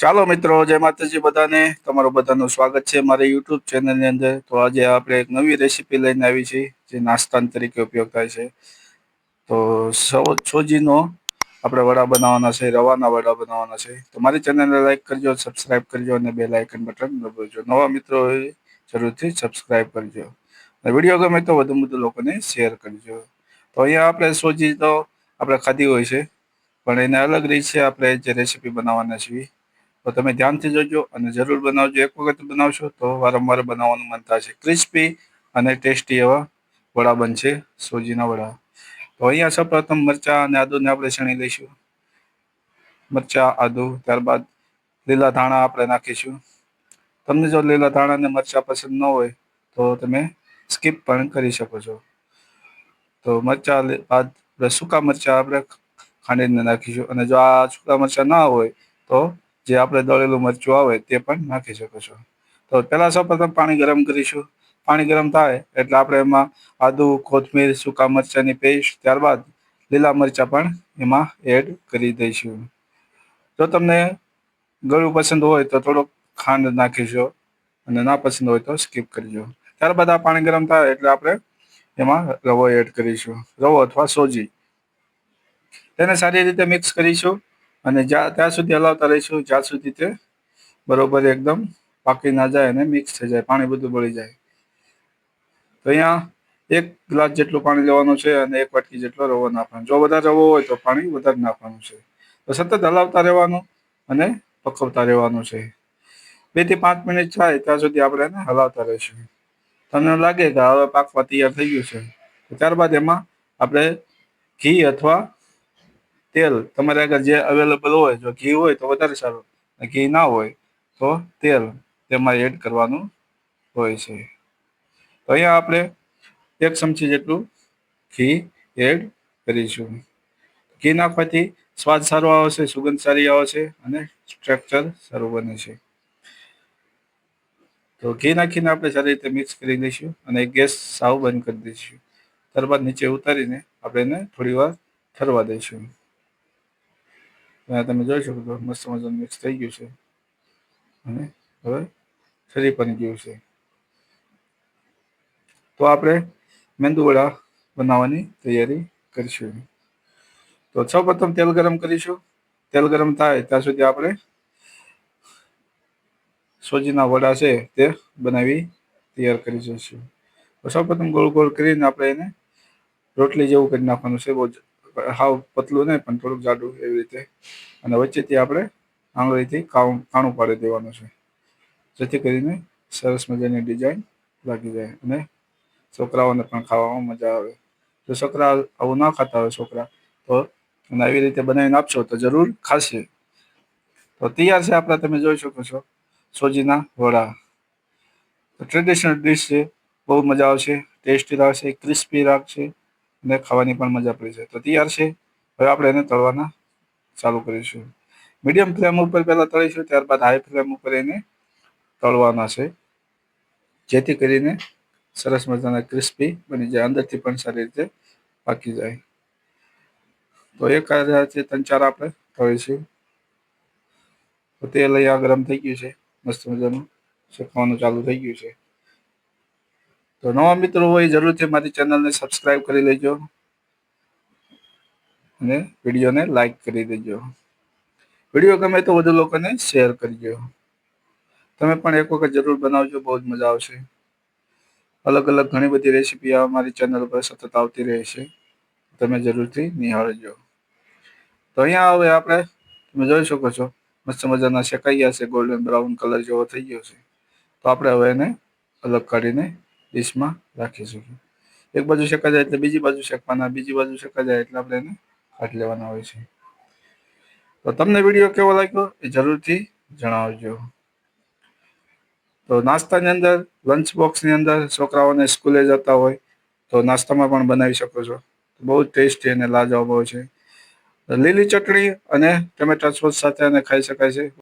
ચાલો મિત્રો, જય માતાજી બધાને. તમારું બધાનું સ્વાગત છે મારી યુટ્યુબ ચેનલની અંદર. તો આજે આપણે એક નવી રેસીપી લઈને આવી છે જે નાસ્તા તરીકે ઉપયોગ થાય છે. તો સૌ, સોજીનો આપણે વડા બનાવવાના છે, રવાના વડા બનાવવાના છે. તો મારી ચેનલને લાઈક કરજો સબસ્ક્રાઈબ કરજો અને બે લાઇકન બટન દબાવજો. નવા મિત્રો જરૂરથી સબસ્ક્રાઈબ કરજો. અને વીડિયો ગમે તો વધુ વધુ લોકોને શેર કરજો. તો અહીંયા આપણે સોજી તો આપણે ખાધી હોય છે, પણ એને અલગ રીત છે આપણે જે રેસીપી બનાવવાના છીએ તો તમે ધ્યાનથી જોજો અને જરૂર બનાવજો. એક વખત બનાવશો તો વારંવાર બનાવવાનું મન થશે ક્રિસ્પી અને ટેસ્ટી એવા વડા બનશે સોજીના વડા. તો અહીંયા સૌપ્રથમ મરચાં અને આદુને આપણે છણી લઈશું. મરચાં, આદુ, ત્યારબાદ લીલા ધાણા આપણે નાખીશું. તમને જો લીલા ધાણા અને મરચાં પસંદ ન હોય તો તમે સ્કીપ પણ કરી શકો છો. તો મરચાં બાદ સૂકા મરચાં આપણે ખાંડીને નાખીશું. અને જો આ સૂકા મરચાં ના હોય તો જે આપણે દળેલું મરચું આવે તે પણ નાખી શકો છો. તો પહેલાં સૌપ્રથમ પાણી ગરમ કરીશું. પાણી ગરમ થાય એટલે આપણે એમાં આદુ, કોથમીર, સૂકા મરચાંની પેસ્ટ, ત્યારબાદ લીલા મરચાં પણ એમાં એડ કરી દઈશું. જો તમને ગળું પસંદ હોય તો થોડોક ખાંડ નાખીશો અને ના પસંદ હોય તો સ્કીપ કરજો. ત્યારબાદ આ પાણી ગરમ થાય એટલે આપણે એમાં રવો એડ કરીશું. રવો અથવા સોજી. તેને સારી રીતે મિક્સ કરીશું. અને જ્યાં ત્યાં સુધી હલાવતા રહીશું, જ્યાં સુધી તે બરોબર એકદમ પાકી ના જાય અને મિક્સ થઈ જાય, પાણી બધું બળી જાય. તો અહીંયા એક ગ્લાસ જેટલું પાણી લેવાનું છે અને એક વાટકી જેટલો રવો નાખવાનો. જો વધારે રવો હોય તો પાણી વધારે નાખવાનું છે. તો સતત હલાવતા રહેવાનું અને પકવતા રહેવાનું છે. બેથી પાંચ મિનિટ થાય ત્યાં સુધી આપણે એને હલાવતા રહીશું. તમને લાગે કે હવે પાકવા તૈયાર થઈ ગયું છે. ત્યારબાદ એમાં આપણે ઘી અથવા તેલ તમારે આગળ જે અવેલેબલ હોય, જો ઘી હોય તો વધારે સારું. ઘી ના હોય તો તેલ તેમાં એડ કરવાનું હોય છે. તો અહીંયા આપણે એક ચમચી જેટલું ઘી એડ કરીશું. ઘી નાખવાથી સ્વાદ સારો આવશે, સુગંધ સારી આવશે અને સ્ટ્રક્ચર સારું બને છે. તો ઘી નાખીને આપણે સારી રીતે મિક્સ કરી લઈશું અને ગેસ સાવ બંધ કરી દઈશું. ત્યારબાદ નીચે ઉતારીને આપણે એને થોડી વાર ઠરવા દઈશું. તમે જોઈ શકો છો, મસ્ત મજાનું મિક્સ થઈ ગયું છે. અને હવે શરીર પણ ગયું છે. તો આપણે મેંદુવડા બનાવવાની તૈયારી કરીશું. તો સૌ પ્રથમ તેલ ગરમ કરીશું. તેલ ગરમ થાય ત્યાં સુધી આપણે સોજીના વડા છે તે બનાવી તૈયાર કરી જઈશું. સૌ પ્રથમ ગોળ ગોળ કરીને આપણે એને રોટલી જેવું કરી નાખવાનું છે, બહુ હાવ પતલું નહીં, પણ થોડુંક જાડું એવી રીતે. અને વચ્ચેથી આપણે આંગળીથી કાણું કાણું પાડી દેવાનું છે. જેથી કરીને સરસ મજાની ડિઝાઇન લાગી જાય અને છોકરાઓને પણ ખાવામાં મજા આવે. જો છોકરા આવું ના ખાતા હોય છોકરા, તો અને આવી રીતે બનાવીને આપશો તો જરૂર ખાશે. તો તૈયાર છે આપણા તમે જોઈ શકો છો, સોજીના વડા. ટ્રેડિશનલ ડિશ છે, બહુ મજા આવશે ટેસ્ટી લાગશે ક્રિસ્પી લાગશે. અને ખાવાની પણ મજા પડી છે તો તૈયાર છે. હવે આપણે એને તળવાના ચાલુ કરીશું. મીડિયમ ફ્લેમ ઉપર પહેલાં તળીશું, ત્યારબાદ હાઈ ફ્લેમ ઉપર એને તળવાના છે. જેથી કરીને સરસ મજાના ક્રિસ્પી બની જાય, અંદરથી પણ સારી રીતે પાકી જાય. તો એક છે, ત્રણ ચાર આપણે તળીશું. તો તેલ અહીંયા ગરમ થઈ ગયું છે. મસ્ત મજાનું શેકવાનું ચાલુ થઈ ગયું છે. તો નવા મિત્રો હોય જરૂરથી મારી ચેનલને સબસ્ક્રાઈબ કરી લેજો. અને વિડીયોને લાઈક કરી દેજો. વીડિયો ગમે તો વધુ લોકોને શેર કરજો. તમે પણ એક વખત જરૂર બનાવજો, બહુ જ મજા આવશે. અલગ અલગ ઘણી બધી રેસીપી મારી ચેનલ પર સતત આવતી રહે છે તમે જરૂરથી નિહાળજો. તો અહીંયા હવે આપણે, તમે જોઈ શકો છો, મસ્ત મજાના શેકાઈ ગયા છે ગોલ્ડન બ્રાઉન કલર જેવો થઈ ગયો છે. તો આપણે હવે એને અલગ કાઢીને ડીશમાં રાખીશું એક બાજુ શેકા જાય એટલે બીજી બાજુ શેકવાના બીજી બાજુ શેકા જાય એટલે આપણે એને કાઢી લેવાના હોય છે. તો તમને વીડિયો કેવો લાગ્યો એ જરૂરથી જણાવજો. તો નાસ્તાની અંદર લંચ બોક્સની અંદર છોકરાઓને સ્કૂલે જતા હોય તો નાસ્તામાં પણ બનાવી શકો છો. બહુ ટેસ્ટી અને લાજવાબ હોય છે. લીલી ચટણી અને ટમેટા સોસ સાથે અને ખાઈ શકાય છે.